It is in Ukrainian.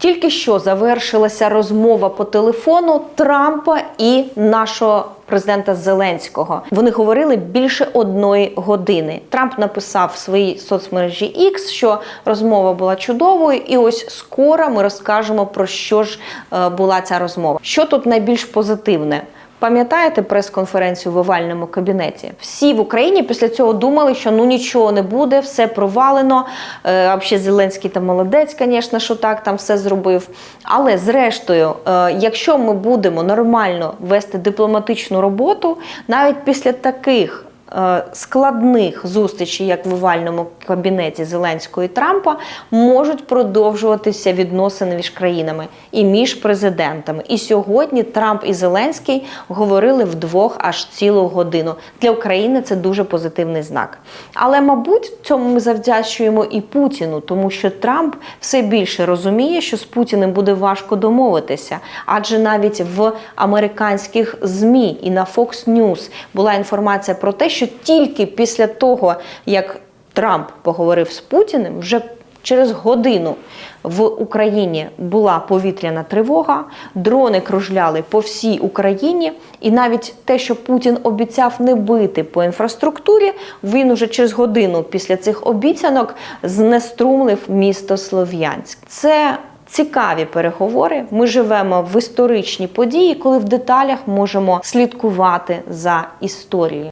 Тільки що завершилася розмова по телефону Трампа і нашого президента Зеленського. Вони говорили більше одної години. Трамп написав в своїй соцмережі X, що розмова була чудовою, і ось скоро ми розкажемо про що ж е, була ця розмова. Що тут найбільш позитивне? Пам'ятаєте прес-конференцію в овальному кабінеті? Всі в Україні після цього думали, що ну нічого не буде, все провалено. Е, а ще Зеленський там молодець, звісно, що так там все зробив. Але зрештою, е, якщо ми будемо нормально вести дипломатичну роботу, навіть після таких складних зустрічей, як в овальному кабінеті Зеленського і Трампа, можуть продовжуватися відносини між країнами і між президентами. І сьогодні Трамп і Зеленський говорили вдвох аж цілу годину. Для України це дуже позитивний знак. Але, мабуть, цьому ми завдячуємо і Путіну, тому що Трамп все більше розуміє, що з Путіним буде важко домовитися, адже навіть в американських змі і на Fox News була інформація про те, що тільки після того, як Трамп поговорив з Путіним, вже через годину в Україні була повітряна тривога, дрони кружляли по всій Україні, і навіть те, що Путін обіцяв не бити по інфраструктурі, він уже через годину після цих обіцянок знеструмлив місто Слов'янськ. Це Цікаві переговори. Ми живемо в історичній події, коли в деталях можемо слідкувати за історією.